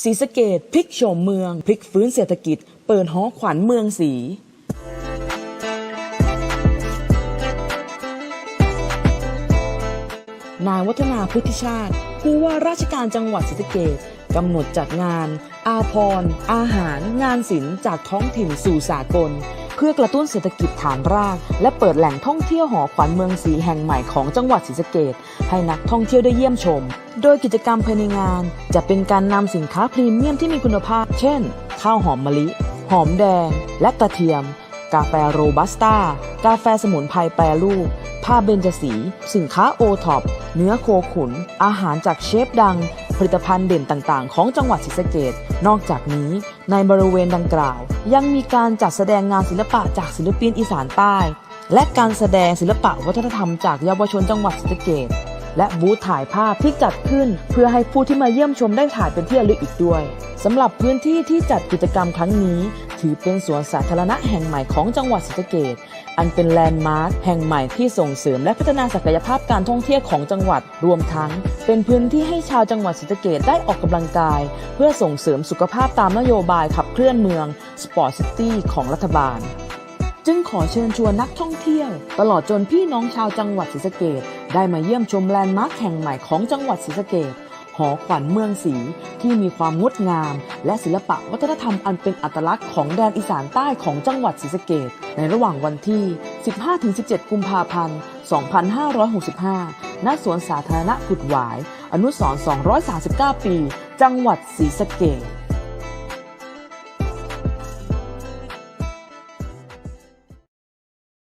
ศรีสะเกดพลิกโฉมเมือง พลิกฟื้นเศรษฐกิจ เปิดหอขวัญเมืองศรีนายวัฒนาพุทธิชาติผู้ว่าราชการจังหวัดศรีสะเกดกำหนดจัดงาน อาพรณ์อาหาร งานศิลป์จากท้องถิ่นสู่สากล พื่อกระตุ้นเศรษฐกิจฐานราก และเปิดแหล่งท่องเที่ยวหอขวัญเมืองศรีแห่งใหม่ของจังหวัดศรีสะเกดให้นักท่องเที่ยวได้เยี่ยมชม โดยกิจกรรมภายในงาน จะเป็นการนำสินค้าพรีเมียมที่มีคุณภาพ เช่น ข้าวหอมมะลิ หอมแดง และกระเทียม กาแฟโรบัสต้ากาแฟสมุนไพรแปรรูปผ้าเบญจสี สินค้าโอท็อปเนื้อโคขุน อาหารจากเชฟดัง ลิตภัณฑ์เด่นต่างๆ ของจังหวัดศรีสะเกดนอกจากนี้ ในบริเวณดังกล่าว ยังมีการจัดแสดงงานศิลปะจากศิลปินอีสานใต้ และการแสดงศิลปะวัฒนธรรมจากเยาวชนจังหวัดศรีสะเกดและบูธถ่ายภาพที่จัดขึ้น เพื่อให้ผู้ที่มาเยี่ยมชมได้ถ่ายเป็นที่ระลึกอีกด้วยสำหรับพื้นที่ที่จัดกิจกรรมครั้งนี้ ถือเป็นสวนสาธารณะแห่งใหม่ของจังหวัดศรีสะเกดอันเป็นแลนด์มาร์คแห่งใหม่ที่ส่งเสริมและพัฒนาศักยภาพการท่องเที่ยวของจังหวัดรวมทั้ง เป็นพื้นที่ให้ชาวจังหวัดศรีสะเกดได้ออกกำลังกาย เพื่อส่งเสริมสุขภาพตามนโยบายขับเคลื่อนเมืองสปอร์ตซิตี้ของรัฐบาล จึงขอเชิญชวนนักท่องเที่ยว ตลอดจนพี่น้องชาวจังหวัดศรีสะเกดได้มาเยี่ยมชมแลนด์มาร์คแห่งใหม่ของจังหวัดศรีสะเกด หอขวัญเมืองศรีที่มีความงดงาม และศิลปะวัฒนธรรมอันเป็นอัตลักษณ์ของแดนอีสานใต้ของจังหวัดศรีสะเกดในระหว่างวันที่ 15-17 กุมภาพันธ์ 2565 ณ สวนสาธารณะขุดหวาย อนุสรณ์239 ปี จังหวัดศรีสะเกด